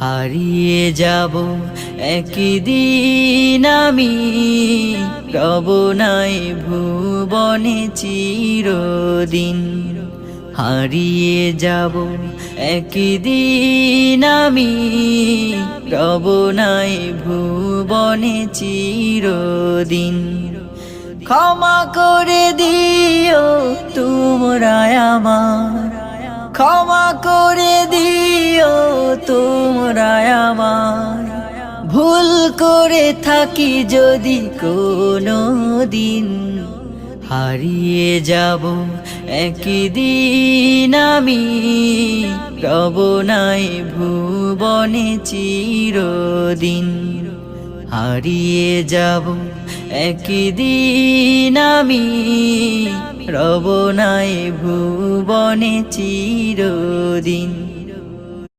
হারিয়ে যাব একদিন আমি। রব নাই ভুবনে চিরদিন। হারিয়ে যাব একদিন আমি। রব নাই ভুবনে চিরদিন। ক্ষমা করে দিও তোমরা আমার। ক্ষমা করে দিও ভুল করে থাকি যদি কোনো দিন। হারিয়ে যাব একদিন আমি, রব নাই ভুবনে চিরদিন। হারিয়ে যাব একদিন আমি, রব নাই ভুবনে চিরদিন।